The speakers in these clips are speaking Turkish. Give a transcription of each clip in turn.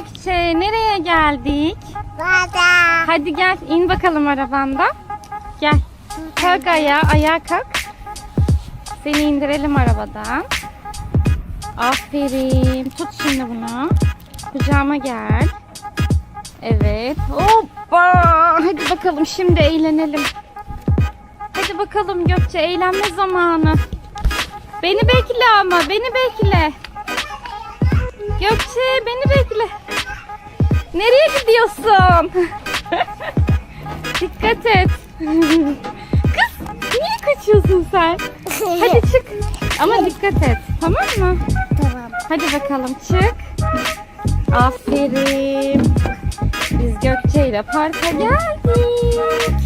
Gökçe nereye geldik? Bada. Hadi gel in bakalım arabanda. Gel. Kalk ayağa, ayağa kalk. Seni indirelim arabadan. Aferin. Tut şimdi bunu. Kucağıma gel. Evet. Hoppa. Hadi bakalım şimdi eğlenelim. Hadi bakalım Gökçe eğlenme zamanı. Beni bekle ama beni bekle. Gökçe beni bekle. Nereye gidiyorsun? Dikkat et. Kız niye kaçıyorsun sen? Hadi çık. Ama dikkat et. Tamam mı? Tamam. Hadi bakalım çık. Aferin. Biz Gökçe ile parka geldik.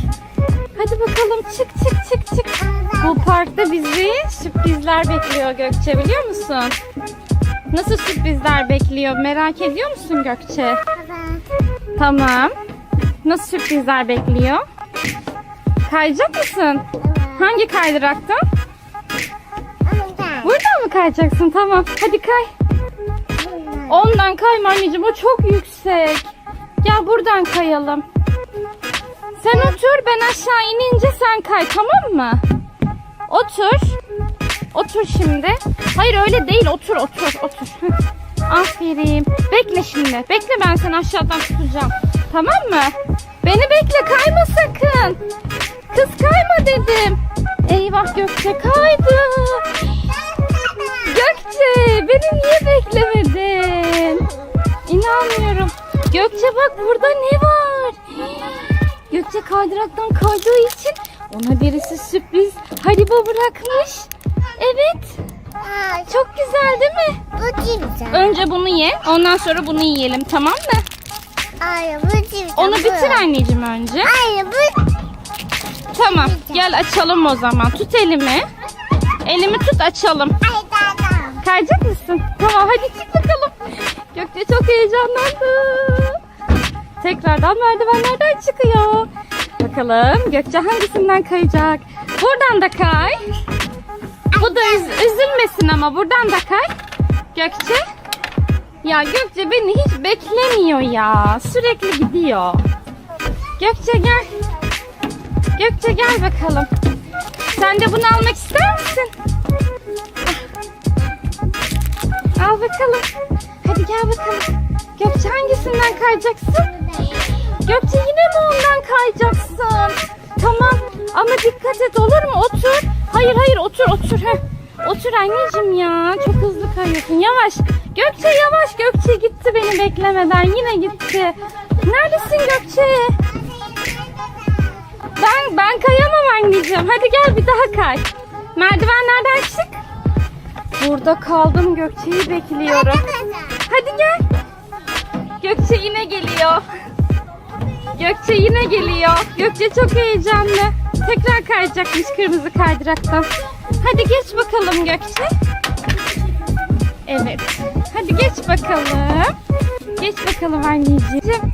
Hadi bakalım çık çık çık çık. Bu parkta bizi sürprizler bekliyor Gökçe biliyor musun? Nasıl sürprizler bekliyor merak ediyor musun Gökçe? Tamam. Nasıl sürprizler bekliyor? Kayacak mısın? Hangi kaydıraktan? Buradan mı kayacaksın? Tamam. Hadi kay. Ondan kayma anneciğim. O çok yüksek. Gel buradan kayalım. Sen otur. Ben aşağı inince sen kay. Tamam mı? Otur. Otur şimdi. Hayır öyle değil. Otur otur otur. Aferin. Bekle şimdi. Bekle ben seni aşağıdan tutacağım. Tamam mı? Beni bekle. Kayma sakın. Kız kayma dedim. Eyvah Gökçe kaydı. Gökçe beni niye beklemedin? İnanmıyorum. Gökçe bak burada ne var? Gökçe kaydıraktan kaydığı için ona birisi sürpriz haribo bırakmış. Evet. Çok güzel değil mi? Bu kimse? Önce bunu ye. Ondan sonra bunu yiyelim tamam mı? Ay bu kimse? Onu bitir anneciğim önce. Ay bu. Tamam. Gel açalım o zaman. Tut elimi. Elimi tut açalım. Kayacak mısın? Tamam hadi çık bakalım. Gökçe çok heyecanlandı. Tekrardan merdivenlerden çıkıyor. Bakalım Gökçe hangisinden kayacak? Buradan da kay. Bu da üz- üzülmesin ama buradan da kay. Gökçe. Ya Gökçe beni hiç beklemiyor ya. Sürekli gidiyor. Gökçe gel. Gökçe gel bakalım. Sen de bunu almak ister misin? Al bakalım. Hadi gel bakalım. Gökçe hangisinden kayacaksın? Gökçe yine mi ondan kayacaksın? Tamam ama dikkat et olur mu? Otur. Hayır hayır otur otur. Heh. Otur anneciğim ya. Çok hızlı kayıyorsun. Yavaş. Gökçe yavaş. Gökçe gitti beni beklemeden. Yine gitti. Neredesin Gökçe? Ben ben kayamam anneciğim. Hadi gel bir daha kay. Merdivenlerden çık. Burada kaldım Gökçe'yi bekliyorum. Hadi gel. Gökçe yine geliyor. Gökçe yine geliyor. Gökçe çok heyecanlı. Tekrar kayacakmış kırmızı kaydıraktan. Hadi geç bakalım Gökçe. Evet. Hadi geç bakalım. Geç bakalım anneciğim.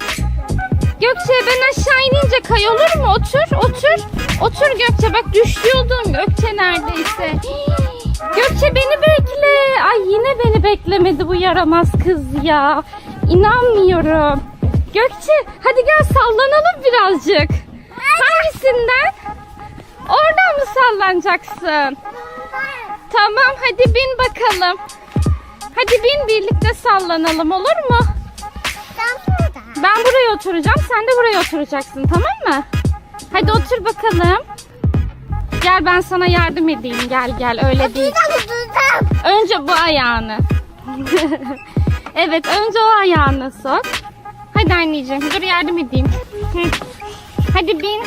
Gökçe ben aşağı inince kay olur mu? Otur, otur. Otur Gökçe bak düşüyordun Gökçe neredeyse. Hii. Gökçe beni bekle. Ay yine beni beklemedi bu yaramaz kız ya. İnanmıyorum. Gökçe hadi gel sallanalım birazcık. Hangisinden? Oradan mı sallanacaksın? Tamam hadi bin bakalım. Hadi bin birlikte sallanalım olur mu? Ben buraya oturacağım, sen de buraya oturacaksın, tamam mı? Hadi otur bakalım. Gel ben sana yardım edeyim. Gel gel öyle değil. Önce bu ayağını. evet önce o ayağını sok. Hadi anneciğim dur yardım edeyim. Hadi bin.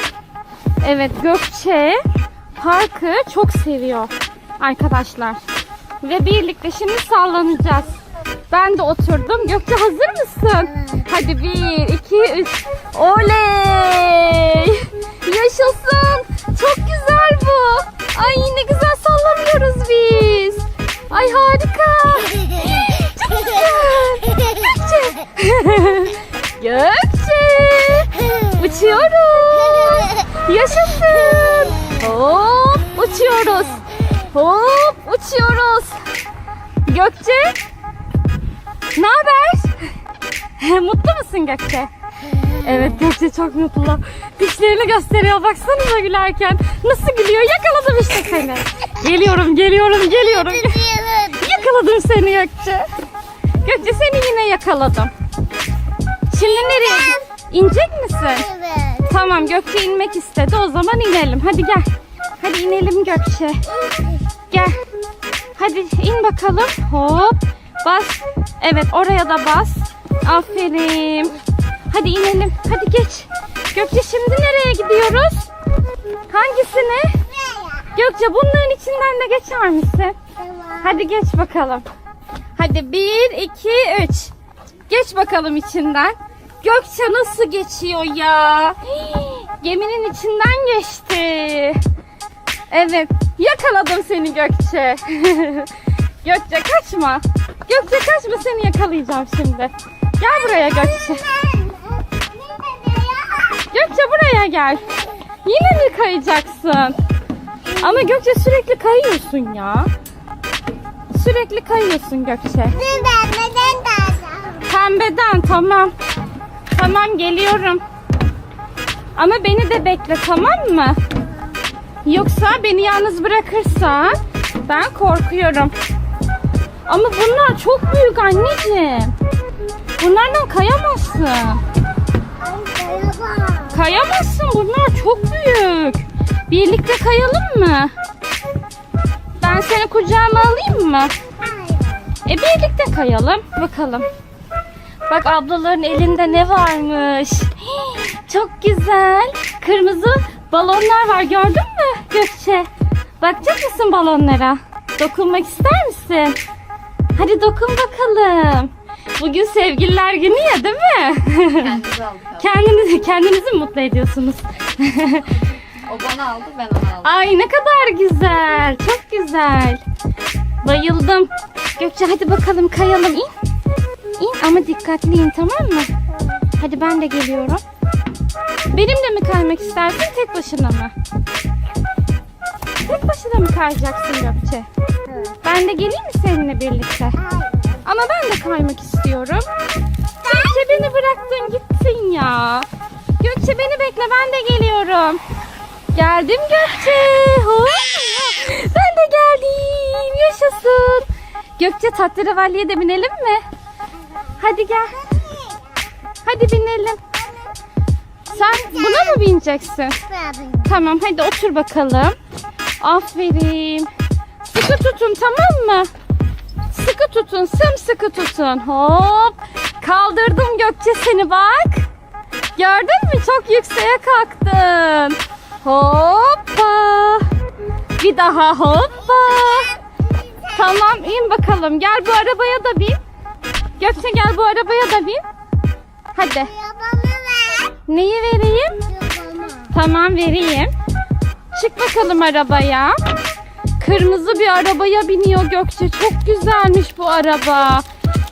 Evet Gökçe parkı çok seviyor arkadaşlar. Ve birlikte şimdi sallanacağız. Ben de oturdum. Gökçe hazır mısın? Hadi bir, iki, üç. Oley! Yaşasın. Çok güzel bu. Ay ne güzel sallanıyoruz biz. Ay harika. Çok güzel. Gökçe. Gökçe. Uçuyoruz. Yaşasın. Hop uçuyoruz. Hop uçuyoruz. Gökçe. Ne haber? mutlu musun Gökçe? Evet Gökçe çok mutlu. Dişlerini gösteriyor baksanıza gülerken. Nasıl gülüyor? Yakaladım işte seni. Geliyorum, geliyorum, geliyorum. Yakaladım seni Gökçe. Gökçe seni yine yakaladım. Şimdi nereye? İnecek misin? Evet. Tamam Gökçe inmek istedi. O zaman inelim. Hadi gel. Hadi inelim Gökçe. Gel. Hadi in bakalım. Hop. Bas. Evet oraya da bas. Aferin. Hadi inelim. Hadi geç. Gökçe şimdi nereye gidiyoruz? Hangisine? Gökçe bunların içinden de geçer misin? Hadi geç bakalım. Hadi bir, iki, üç. Geç bakalım içinden. Gökçe nasıl geçiyor ya? Hii, Geminin içinden geçti. Evet. Yakaladım seni Gökçe. Gökçe kaçma. Gökçe kaçma seni yakalayacağım şimdi. Gel buraya Gökçe. Gökçe buraya gel. Yine mi kayacaksın? Ama Gökçe sürekli kayıyorsun ya. Sürekli kayıyorsun Gökçe. Pembeden tamam. Tamam geliyorum. Ama beni de bekle tamam mı? Yoksa beni yalnız bırakırsa ben korkuyorum. Ama bunlar çok büyük anneciğim. Bunlardan kayamazsın. Kayamazsın bunlar çok büyük. Birlikte kayalım mı? Ben seni kucağıma alayım mı? E birlikte kayalım. Bakalım. Bak ablaların elinde ne varmış. Hii, Çok güzel. Kırmızı balonlar var gördün mü Gökçe? Bakacak mısın balonlara? Dokunmak ister misin? Hadi dokun bakalım. Bugün sevgililer günü ya değil mi? Kendimizi aldık kendinizi, kendinizi mi mutlu ediyorsunuz? O bana aldı ben onu aldım. Ay ne kadar güzel. Çok güzel. Bayıldım. Gökçe hadi bakalım kayalım in. İn ama dikkatli in tamam mı? Hadi ben de geliyorum. Benimle mi kaymak istersin tek başına mı? Tek başına mı kayacaksın Gökçe? Ben de geleyim mi seninle birlikte? Ama ben de kaymak istiyorum. Gökçe beni bıraktın gittin ya. Gökçe beni bekle ben de geliyorum. Geldim Gökçe. Ben de geldim. Yaşasın. Gökçe tatliravalliye de binelim mi? Hadi gel. Hadi binelim. Sen buna mı bineceksin? Tamam hadi otur bakalım. Aferin. Sıkı tutun tamam mı? Sıkı tutun, sımsıkı tutun. Hop. Kaldırdım Gökçe seni bak. Gördün mü? Çok yükseğe kalktın. Hoppa. Bir daha hoppa. Tamam in bakalım. Gel bu arabaya da bin. Gökçe gel bu arabaya da bin. Hadi. Neyi vereyim? Tamam vereyim. Çık bakalım arabaya. Kırmızı bir arabaya biniyor Gökçe. Çok güzelmiş bu araba.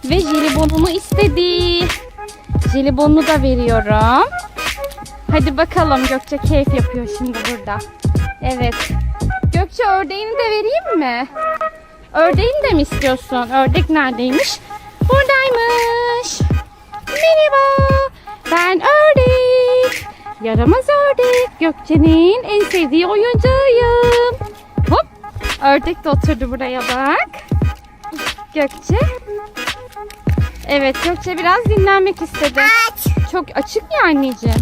Ve jelibonunu istedi. Jelibonunu da veriyorum. Hadi bakalım Gökçe keyif yapıyor şimdi burada. Evet. Gökçe ördeğini de vereyim mi? Ördeğini de mi istiyorsun? Ördek neredeymiş? Buradaymış. Merhaba. Ben ördek. Yaramaz ördek. Gökçe'nin en sevdiği oyuncağıyım. Hop. Ördek de oturdu buraya bak. Gökçe. Evet Gökçe biraz dinlenmek istedi. Çok açık ya anneciğim.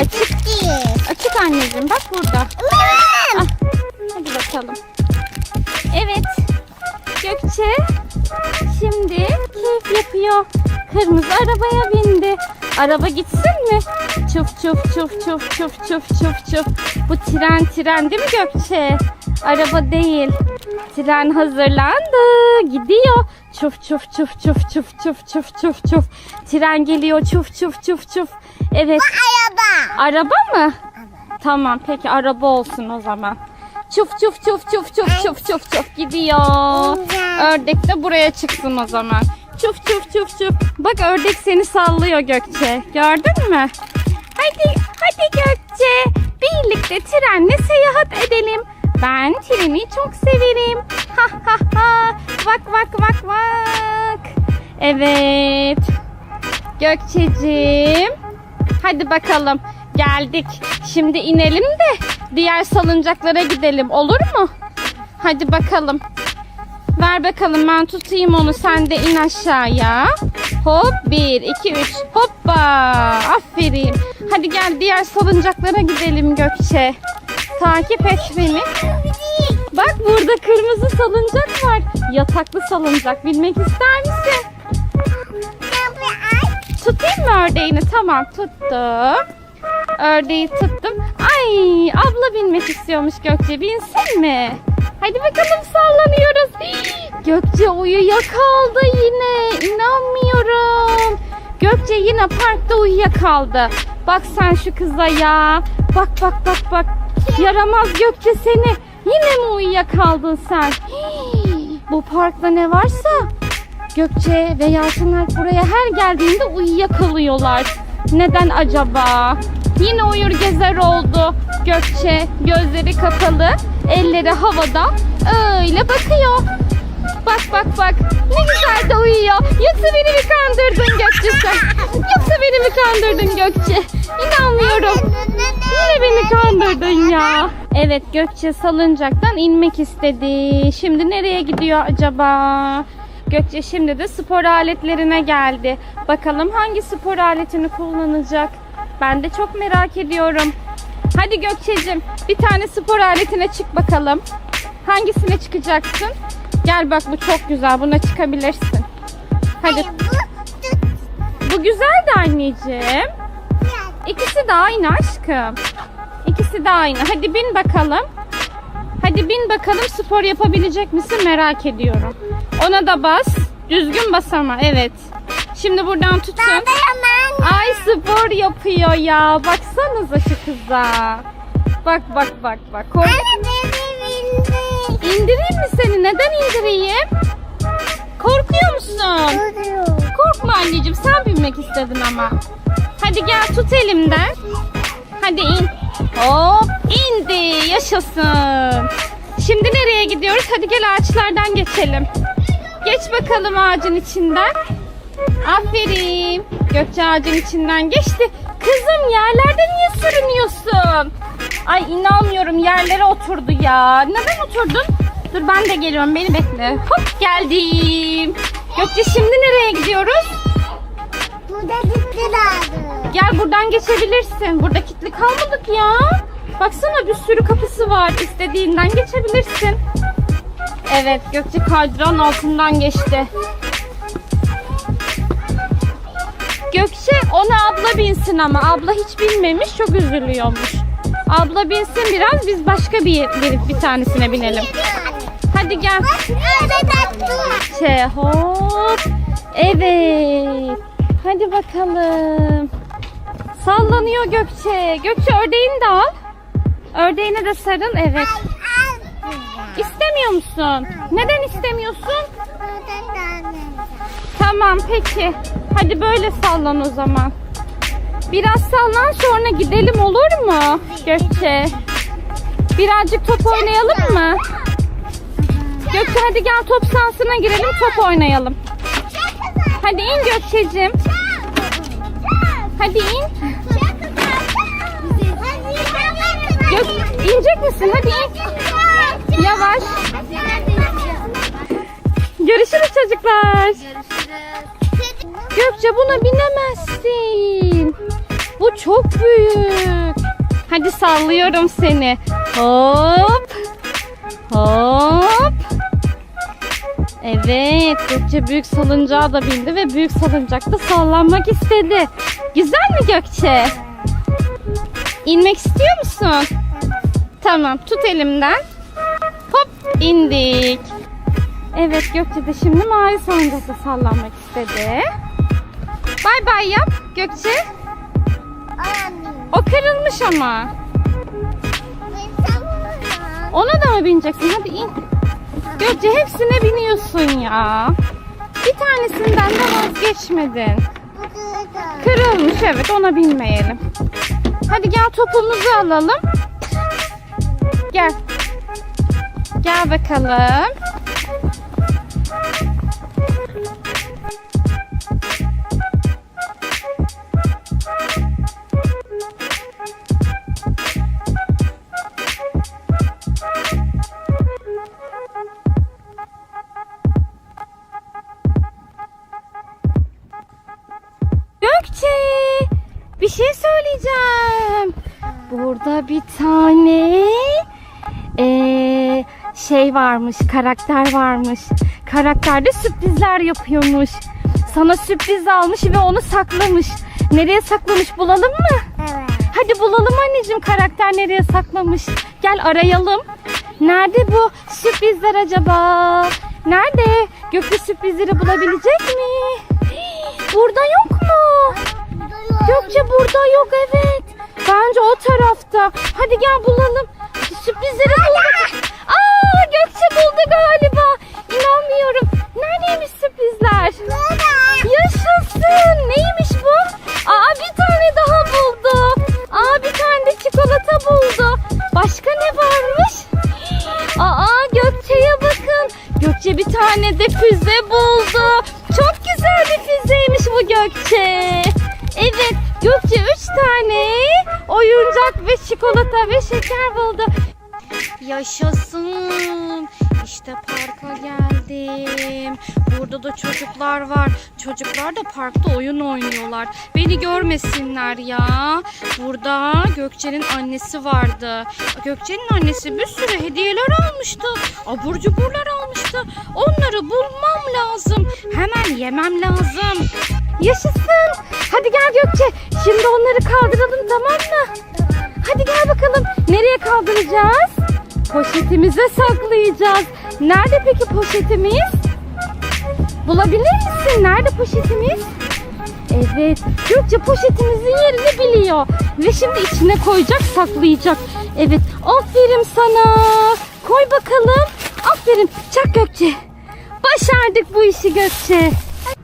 Açık. Açık anneciğim bak burada. Ah, hadi bakalım. Evet. Gökçe şimdi keyif yapıyor. Kırmızı arabaya bindi. Araba gitsin mi? Çuf çuf çuf çuf çuf çuf çuf çuf. Bu tren tren değil mi Gökçe? Araba değil. Tren hazırlandı. Gidiyor. Çuf çuf çuf çuf çuf çuf çuf çuf çuf. Tren geliyor. Çuf çuf çuf çuf. Evet. Araba mı? Tamam peki araba olsun o zaman. Çuf çuf çuf çuf çuf çuf çuf çuf gidiyor. Ördek de buraya çıksın o zaman. Çuf çuf çuf çuf. Bak ördek seni sallıyor Gökçe. Gördün mü? Hadi hadi Gökçe. Birlikte trenle seyahat edelim. Ben treni çok severim. Ha ha ha. Bak bak bak bak. Evet. Gökçeciğim. Hadi bakalım. Geldik. Şimdi inelim de diğer salıncaklara gidelim. Olur mu? Hadi bakalım. Ver bakalım ben tutayım onu. Sen de in aşağıya. Hop bir, iki, üç. Hoppa. Aferin. Hadi gel diğer salıncaklara gidelim Gökçe. Takip et beni. Bak burada kırmızı salıncak var. Yataklı salıncak. Bilmek ister misin? Tutayım mı ördeğini? Tamam tuttum. Ördeği tuttum. Ay abla binmek istiyormuş Gökçe. Binsin mi? Hadi bakalım sallanıyoruz. Gökçe uyuyakaldı yine. İnanmıyorum. Gökçe yine parkta uyuyakaldı. Bak sen şu kıza ya. Bak bak bak bak. Yaramaz Gökçe seni. Yine mi uyuyakaldın sen? Bu parkta ne varsa Gökçe ve Yalçın buraya her geldiğinde uyuyakalıyorlar. Neden acaba? Yine uyur gezer oldu. Gökçe gözleri kapalı, elleri havada öyle bakıyor. Bak bak bak ne güzel de uyuyor. Yoksa beni mi kandırdın Gökçe sen? Yoksa beni mi kandırdın Gökçe? İnanmıyorum. Yine beni kandırdın ya. Evet Gökçe salıncaktan inmek istedi. Şimdi nereye gidiyor acaba? Gökçe şimdi de spor aletlerine geldi. Bakalım hangi spor aletini kullanacak? Ben de çok merak ediyorum. Hadi Gökçe'cim bir tane spor aletine çık bakalım. Hangisine çıkacaksın? Gel bak bu çok güzel. Buna çıkabilirsin. Hadi. Bu güzel de anneciğim. İkisi de aynı aşkım. İkisi de aynı. Hadi bin bakalım. Hadi bin bakalım spor yapabilecek misin merak ediyorum. Ona da bas. Düzgün bas ama evet. Şimdi buradan tutun. Ay spor yapıyor ya. Baksanıza şu kıza. Bak bak bak bak. Kork- İndireyim mi seni? Neden indireyim? Korkuyor musun? Korkma anneciğim sen binmek istedin ama. Hadi gel tut elimden. Hadi in. Hop indi. Yaşasın. Şimdi nereye gidiyoruz? Hadi gel ağaçlardan geçelim. Geç bakalım ağacın içinden. Aferin. Gökçe ağacın içinden geçti. Kızım yerlerde niye sürünüyorsun? Ay inanmıyorum yerlere oturdu ya. Neden oturdun? Dur ben de geliyorum beni bekle. Hop geldim. Gökçe şimdi nereye gidiyoruz? Gel buradan geçebilirsin. Burada kilitli kalmadık ya. Baksana bir sürü kapısı var. İstediğinden geçebilirsin. Evet Gökçe kaydıran altından geçti. Gökçe ona abla binsin ama abla hiç binmemiş çok üzülüyormuş. Abla binsin biraz biz başka bir bir, bir tanesine binelim. Hadi gel. Gökçe hop. Evet. Hadi bakalım. Sallanıyor Gökçe. Gökçe ördeğini de al. Ördeğini de sarın. Evet. İstemiyor musun? Neden istemiyorsun? Tamam peki. Hadi böyle sallan o zaman. Biraz sallan sonra gidelim olur mu Gökçe? Birazcık top oynayalım mı? Gökçe hadi gel top sahasına girelim top oynayalım. Hadi in Gökçe'cim. Hadi in. Gök, inecek misin? Hadi in. Yavaş. Görüşürüz çocuklar. Gökçe buna binemezsin. Bu çok büyük. Hadi sallıyorum seni. Hop. Hop. Evet, Gökçe büyük salıncağa da bindi ve büyük salıncakta sallanmak istedi. Güzel mi Gökçe? İnmek istiyor musun? Tamam, tut elimden. Hop, indik. Evet, Gökçe de şimdi mavi salıncakta sallanmak istedi. Bay bay yap Gökçe. O kırılmış ama. Ona da mı bineceksin? Hadi in. Gökçe hepsine biniyorsun ya. Bir tanesinden de vazgeçmedin. Kırılmış evet ona binmeyelim. Hadi gel topumuzu alalım. Gel. Gel bakalım. Şey varmış, karakter varmış. Karakter de sürprizler yapıyormuş. Sana sürpriz almış ve onu saklamış. Nereye saklamış bulalım mı? Evet. Hadi bulalım anneciğim karakter nereye saklamış. Gel arayalım. Nerede bu sürprizler acaba? Nerede? Gökçe sürprizleri bulabilecek mi? Burada yok mu? Gökçe burada yok evet. Bence o tarafta. Hadi gel bulalım. Sürprizleri bulduk. Aa Gökçe buldu galiba. İnanmıyorum. Neredeymiş sürprizler? Yaşasın. Neymiş bu? Aa bir tane daha buldu. Aa bir tane de çikolata buldu. Başka ne varmış? Aa Gökçe'ye bakın. Gökçe bir tane de füze buldu. Çok güzel bir füzeymiş bu Gökçe. Evet Gökçe üç tane oyuncak ve çikolata ve şeker buldu. Yaşasın. İşte parka geldim. Burada da çocuklar var. Çocuklar da parkta oyun oynuyorlar. Beni görmesinler ya. Burada Gökçe'nin annesi vardı. Gökçe'nin annesi bir sürü hediyeler almıştı. Abur cuburlar almıştı. Onları bulmam lazım. Hemen yemem lazım. Yaşasın. Hadi gel Gökçe. Şimdi onları kaldıralım tamam mı? Hadi gel bakalım. Nereye kaldıracağız? Poşetimize saklayacağız. Nerede peki poşetimiz? Bulabilir misin? Nerede poşetimiz? Evet. Gökçe poşetimizin yerini biliyor. Ve şimdi içine koyacak, saklayacak. Evet. Aferin sana. Koy bakalım. Aferin. Çak Gökçe. Başardık bu işi Gökçe.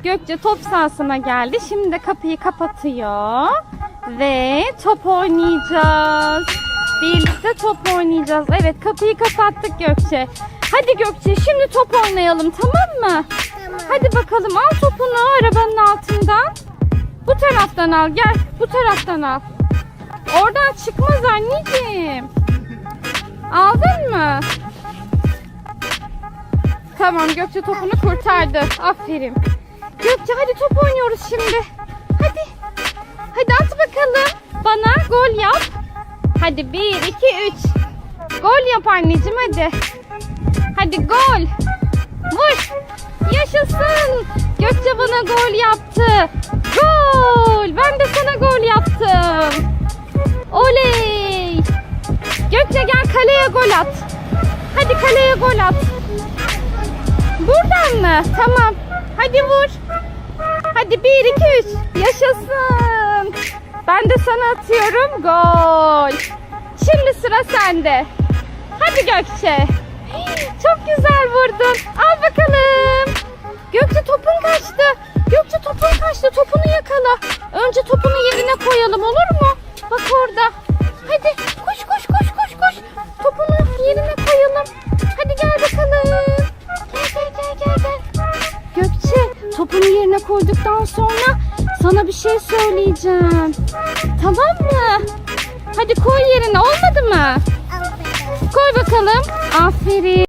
Gökçe top sahasına geldi. Şimdi de kapıyı kapatıyor. Ve top oynayacağız. Birlikte top oynayacağız. Evet kapıyı kapattık Gökçe. Hadi Gökçe şimdi top oynayalım tamam mı? Tamam. Hadi bakalım al topunu arabanın altından. Bu taraftan al gel. Bu taraftan al. Oradan çıkmaz anneciğim. Aldın mı? Tamam Gökçe topunu kurtardı. Aferin. Gökçe hadi top oynuyoruz şimdi. Hadi. Hadi at bakalım. Bana gol yap. Hadi bir, iki, üç. Gol yap anneciğim hadi. Hadi gol. Vur. Yaşasın. Gökçe bana gol yaptı. Gol. Ben de sana gol yaptım. Oley. Gökçe gel kaleye gol at. Hadi kaleye gol at. Buradan mı? Tamam. Hadi vur. Hadi bir, iki, üç. Yaşasın. Ben de sana atıyorum. Gol. Şimdi sıra sende. Hadi Gökçe. Çok güzel vurdun. Al bakalım. Gökçe topun kaçtı. Gökçe topun kaçtı. Topunu yakala. Önce topunu yerine koyalım olur mu? Bak orada. Hadi koş koş koş koş koş. Topunu yerine koyalım. Hadi gel bakalım. Gel gel gel gel gel. Gökçe topunu yerine koyduktan sonra sana bir şey söyleyeceğim. Tamam mı? Hadi koy yerine olmadı mı? Koy bakalım. Aferin.